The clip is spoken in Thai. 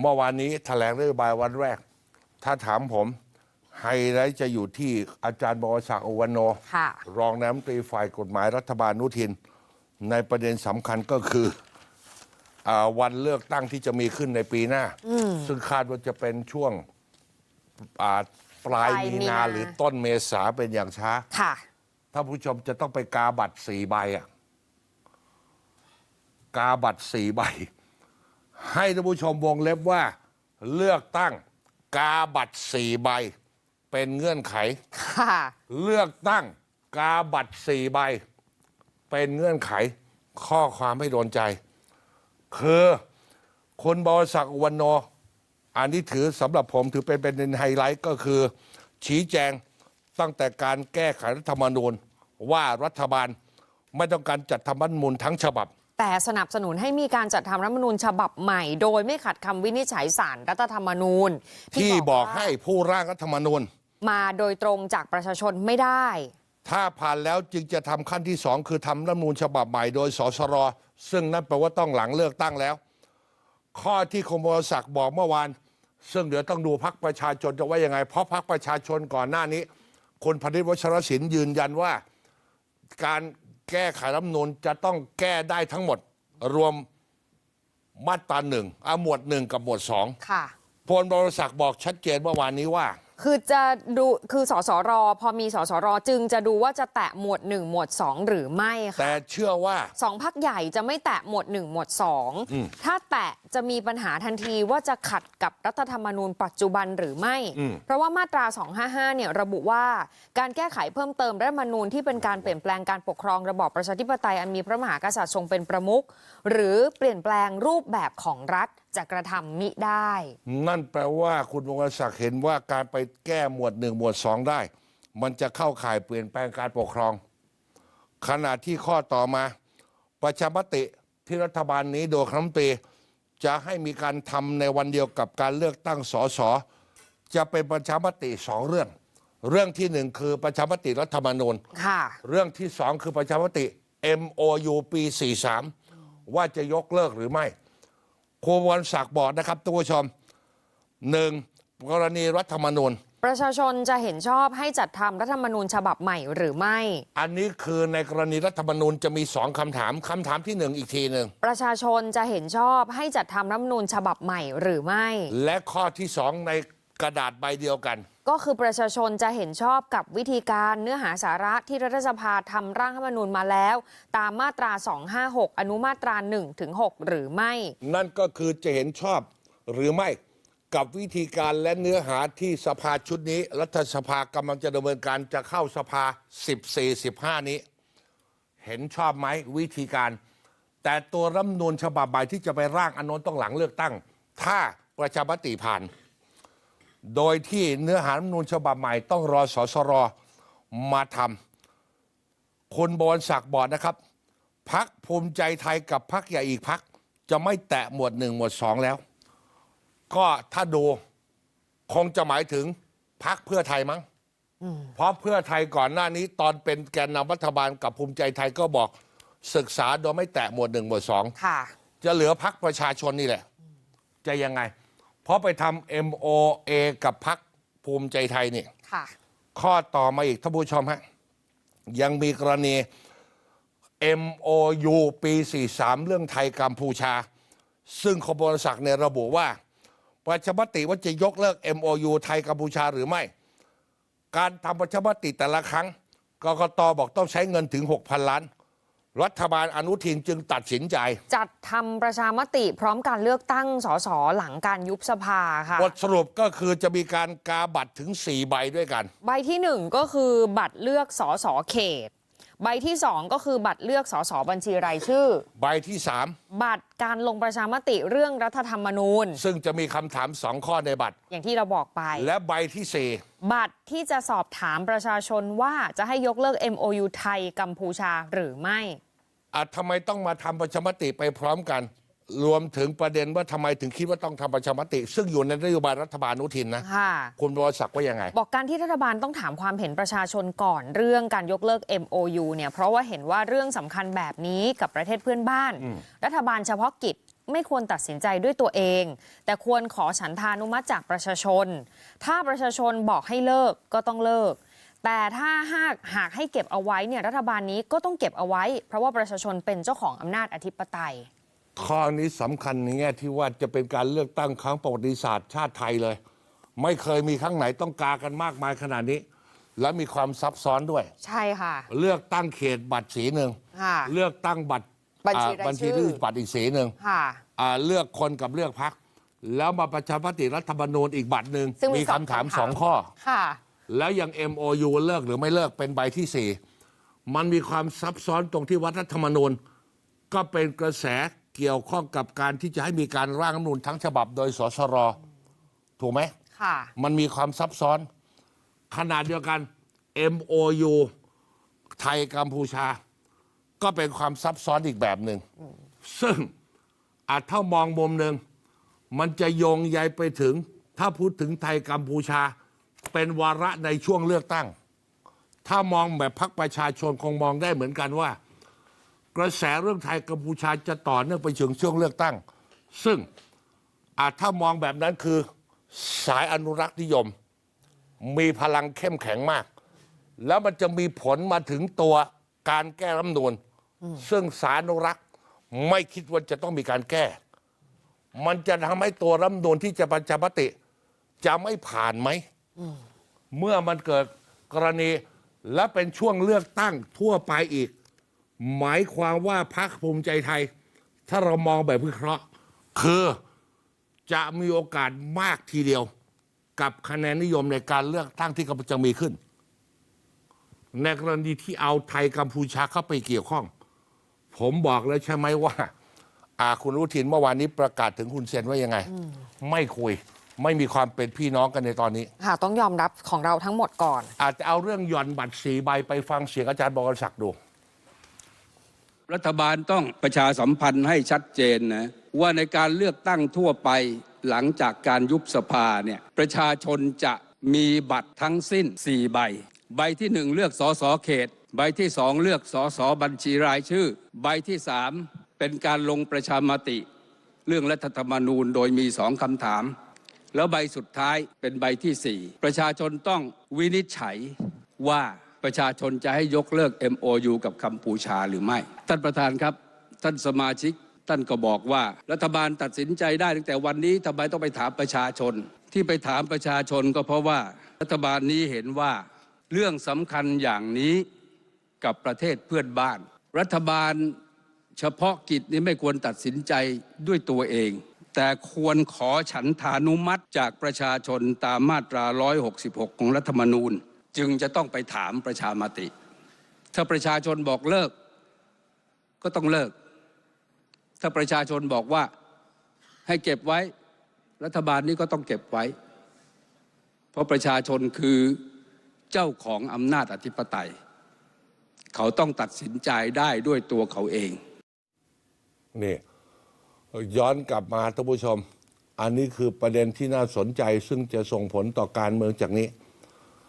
เมื่อวานนี้แถลงนโยบายวันแรก ถ้าถามผมไฮไลท์จะอยู่ที่อาจารย์บวรศักดิ์อวันโนค่ะรองนายกรัฐมนตรีฝ่ายกฎหมายรัฐบาลอนุทิน ในประเด็นสำคัญก็คืออาวันเลือกตั้งที่จะมีขึ้นในปีหน้า ซึ่งคาดว่าจะเป็นช่วงอ่าปลายปลายมีมีนานาหรือต้นเมษาเป็นอย่างช้าค่ะถ้าผู้ชมจะต้องไปกาบัตรสี่ใบอะกาบัตรสี่ใบ ให้ท่านผู้ชมวงเล็บว่าเลือกตั้งกาบัตรสี่ใบ เป็นเงื่อนไข ค่ะ เลือกตั้งกาบัตรสี่ใบ เป็นเงื่อนไข ข้อความให้โดนใจ คือคุณบวรศักดิ์อุวันโน อันนี้ถือสำหรับผมถือเป็นเป็นไฮไลท์ก็คือ ชี้แจงตั้งแต่การแก้ไขรัฐธรรมนูญ ว่ารัฐบาลไม่ต้องการจัดทำรัฐธรรมนูญทั้งฉบับ แต่สนับสนุนให้มีการจัดทำรัฐธรรมนูญฉบับใหม่ โดยไม่ขัดคำวินิจฉัยศาลรัฐธรรมนูญที่บอกว่าให้ผู้ร่างรัฐธรรมนูญ มาโดยตรงจากประชาชนไม่ได้ ถ้าผ่านแล้วจึงจะทำขั้นที่สองคือทำรัฐธรรมนูญฉบับใหม่โดยสสรซึ่งนั่นแปลว่าต้องหลังเลือกตั้งแล้ว ข้อที่คมบศักดิ์บอกเมื่อวาน ซึ่งเดี๋ยวต้องดูพักประชาชนจะว่ายังไง เพราะพักประชาชนก่อนหน้านี้คุณพนิษฐ์วัชรศิลป์ยืนยันว่า การ แก้ไขรัฐธรรมนูญจะต้องแก้ได้ทั้งหมด รวมมาตราหนึ่งอะหมวดหนึ่งกับหมวดสองค่ะพลบรศักดิ์บอกชัดเจนเมื่อวานนี้ว่า คือจะดูคือสสร พอมีสสร จึงจะดูว่าจะแตะหมวด 1 หมวด 2 หรือไม่ค่ะแต่เชื่อว่า สองพักใหญ่จะไม่แตะหมวด 1 หมวด อืม 2 ถ้าแตะจะมีปัญหาทันทีว่าจะขัดกับรัฐธรรมนูญปัจจุบันหรือไม่ อืม เพราะว่ามาตรา 255 เนี่ยระบุว่าการแก้ไขเพิ่มเติมรัฐธรรมนูญที่เป็นการเปลี่ยนแปลงการปกครองระบอบประชาธิปไตยอันมีพระมหากษัตริย์ทรงเป็นประมุขหรือเปลี่ยนแปลงรูปแบบของรัฐ จะกระทำมิได้ นั่นแปลว่าคุณวรศักดิ์เห็นว่าการไปแก้หมวดหนึ่งหมวดสองได้ มันจะเข้าข่ายเปลี่ยนแปลงการปกครอง ขณะที่ข้อต่อมา ประชามติที่รัฐบาลนี้โดยคณะรัฐมนตรีจะให้มีการทำในวันเดียวกับการเลือกตั้งสสจะเป็นประชามติสองเรื่อง เรื่องที่หนึ่งคือประชามติรัฐธรรมนูญค่ะ เรื่องที่สองคือประชามติ MOU ปี 43 ว่าจะยกเลิกหรือไม่ ครูวรศักดิ์บอกนะครับทุกผู้ชมหนึ่งกรณีรัฐธรรมนูญ ประชาชนจะเห็นชอบให้จัดทำรัฐธรรมนูญฉบับใหม่หรือไม่ อันนี้คือในกรณีรัฐธรรมนูญจะมีสองคำถามคำถามที่หนึ่งอีกทีหนึ่งประชาชนจะเห็นชอบให้จัดทำรัฐธรรมนูญฉบับใหม่หรือไม่ และข้อที่สองใน กระดาษใบเดียวกัน ก็คือประชาชนจะเห็นชอบกับวิธีการเนื้อหาสาระที่รัฐสภาทำร่างรัฐธรรมนูญมาแล้ว ตามมาตรา 256 อนุมาตรา1ถึง6หรือไม่ นั่นก็คือจะเห็นชอบหรือไม่กับวิธีการและเนื้อหาที่สภาชุดนี้ รัฐสภากำลังจะดำเนินการจะเข้าสภา 14-15 นี้ เห็นชอบไหมวิธีการ แต่ตัวรัฐธรรมนูญฉบับใหม่ที่จะไปร่างอนนนต้องหลังเลือกตั้ง ถ้าประชามติผ่าน โดยที่เนื้อหารัฐธรรมนูญฉบับใหม่ต้องรอสสรมาทำคุณบวรศักดิ์บอกนะครับพักภูมิใจไทยกับพักใหญ่อีกพักจะไม่แตะหมวดหนึ่งหมวดสองแล้ว ก็ถ้าดูคงจะหมายถึงพักเพื่อไทยมั้งเพราะเพื่อไทยก่อนหน้านี้ ตอนเป็นแกนนำรัฐบาลกับภูมิใจไทยก็บอกศึกษาโดยไม่แตะหมวดหนึ่งหมวดสองค่ะจะเหลือพักประชาชนนี่แหละ จะยังไง เพราะไปทำ MOA กับพักภูมิใจไทยนี่ค่ะ ข้อต่อมาอีกท่านผู้ชมฮะยังมีกรณี MOU ปี 43 เรื่องไทยกัมพูชา ซึ่งคบรศักดิ์เนี่ยระบุว่า ประชามติว่าจะยกเลิก MOU ไทยกัมพูชาหรือไม่ การทำประชามติแต่ละครั้งกกตบอกต้องใช้เงินถึง 6,000 ล้าน รัฐบาลอนุทินจึงตัดสินใจ จัดทำประชามติพร้อมการเลือกตั้งสสหลังการยุบสภาค่ะ บทสรุปก็คือจะมีการกาบัตรถึง 4 ใบด้วยกัน ใบที่หนึ่งก็คือบัตรเลือกสสเขต ใบที่สองก็คือบัตรเลือกสสบัญชีรายชื่อ ใบที่ บัตรการลงประชามติเรื่องรัฐธรรมนูญ 3 ซึ่งจะมีคำถามสองข้อในบัตร อย่างที่เราบอกไป และใบที่4บัตรที่จะสอบถามประชาชนว่าจะให้ยกเลิก MOU ไทยกัมพูชาหรือไม่ อะทำไมต้องมาทำประชามติไปพร้อมกัน รวมถึงประเด็นว่าทำไมถึงคิดว่าต้องทำประชามติ ซึ่งอยู่ในนโยบายรัฐบาลอนุทินนะค่ะ คุณบวรศักดิ์ว่ายังไง บอกการที่รัฐบาลต้องถามความเห็นประชาชนก่อนเรื่องการยกเลิก MOU เนี่ยเพราะว่าเห็นว่าเรื่องสำคัญแบบนี้กับประเทศเพื่อนบ้าน รัฐบาลเฉพาะกิจไม่ควรตัดสินใจด้วยตัวเอง แต่ควรขอฉันทานุมัติจากประชาชน ถ้าประชาชนบอกให้เลิกก็ต้องเลิก แต่ถ้าหากหากให้เก็บเอาไว้เนี่ยรัฐบาลนี้ก็ต้องเก็บเอาไว้ เพราะว่าประชาชนเป็นเจ้าของอำนาจอธิปไตย ข้อนี้สำคัญในแง่ที่ว่าจะเป็นการเลือกตั้งครั้งประวัติศาสตร์ชาติไทยเลย ไม่เคยมีครั้งไหนต้องกากันมากมายขนาดนี้ และมีความซับซ้อนด้วย ใช่ค่ะ เลือกตั้งเขตบัตรสีหนึ่งค่ะ เลือกตั้งบัตรบัญชีอ่ารายบัญชีชื่อที่บัตรอีกสีหนึ่งค่ะ อ่าเลือกคนกับเลือกพัก แล้วมาประชามติรัฐธรรมนูญอีกบัตรหนึ่งซึ่งมีมีสองคำถามคำถาม สองข้อ ค่ะ แล้วยัง MOU เลิกหรือไม่เลิกเป็นใบที่สี่มันมีความซับซ้อนตรงที่วัดรัฐธรรมนูญ ก็เป็นกระแสเกี่ยวข้องกับการที่จะให้มีการร่างรัฐธรรมนูญทั้งฉบับโดยสสร ถูกไหม ค่ะ มันมีความซับซ้อน ขนาดเดียวกัน MOU ไทยกัมพูชา ก็เป็นความซับซ้อนอีกแบบหนึ่งซึ่งอาจถ้ามองมุมหนึ่งมันจะโยงใยไปถึง ถ้าพูดถึงไทยกัมพูชา เป็นวาระในช่วงเลือกตั้ง ถ้ามองแบบพักประชาชนคงมองได้เหมือนกันว่า กระแสเรื่องไทยกัมพูชาจะต่อเนื่องไปถึงช่วงเลือกตั้ง ซึ่งอาจถ้ามองแบบนั้นคือสายอนุรักษ์นิยม มีพลังเข้มแข็งมาก แล้วมันจะมีผลมาถึงตัวการแก้รัฐธรรมนูญซึ่งสายอนุรักษ์ไม่คิดว่าจะต้องมีการแก้ มันจะทำให้ตัวรัฐธรรมนูญที่จะประชามติจะไม่ผ่านไหม เมื่อมันเกิดกรณีและเป็นช่วงเลือกตั้งทั่วไปอีก หมายความว่าพรรคภูมิใจไทย ถ้าเรามองแบบวิเคราะห์ คือจะมีโอกาสมากทีเดียว กับคะแนนนิยมในการเลือกตั้งที่กำลังจะมีขึ้น ในกรณีที่เอาไทยกัมพูชาเข้าไปเกี่ยวข้อง ผมบอกแล้วใช่ไหมว่า อาคุณรุทินเมื่อวานนี้ประกาศถึงคุณเซนว่ายังไง ไม่คุย ไม่มีความเป็นพี่น้องกันในตอนนี้ ค่ะต้องยอมรับของเราทั้งหมดก่อน อาจจะเอาเรื่องหย่อนบัตรสีใบไปฟังเสียงอาจารย์บวรศักดิ์ดู รัฐบาลต้องประชาสัมพันธ์ให้ชัดเจนนะว่าในการเลือกตั้งทั่วไปหลังจากการยุบสภาเนี่ยประชาชนจะมีบัตรทั้งสิ้น 4 ใบ ใบที่ 1 เลือกสสเขต ใบที่ 2 เลือกสสบัญชีรายชื่อ ใบที่ 3 เป็นการลงประชามติ เรื่องรัฐธรรมนูญโดยมีสองคำถาม แล้วใบสุดท้ายเป็นใบที่ 4 ประชาชนต้องวินิจฉัยว่าประชาชนจะให้ยกเลิก MOU กับกัมพูชาหรือไม่ ท่านประธานครับ ท่านสมาชิก ท่านก็บอกว่า รัฐบาลตัดสินใจได้ตั้งแต่วันนี้ทำไมต้องไปถามประชาชน ที่ไปถามประชาชนก็เพราะว่า รัฐบาลนี้เห็นว่าเรื่องสำคัญอย่างนี้กับประเทศเพื่อนบ้าน รัฐบาลเฉพาะกิจนี้ไม่ควรตัดสินใจด้วยตัวเอง แต่ควรขอฉันทานุมัติจากประชาชนตามมาตรา 166 ของรัฐธรรมนูญ จึงจะต้องไปถามประชามติ ถ้าประชาชนบอกเลิก ก็ต้องเลิก ถ้าประชาชนบอกว่าให้เก็บไว้ รัฐบาลนี้ก็ต้องเก็บไว้ เพราะประชาชนคือเจ้าของอำนาจอธิปไตย เขาต้องตัดสินใจได้ด้วยตัวเขาเองนี่ ย้อนกลับมาท่านผู้ชม อันนี้คือประเด็นที่น่าสนใจซึ่งจะส่งผลต่อการเมืองจากนี้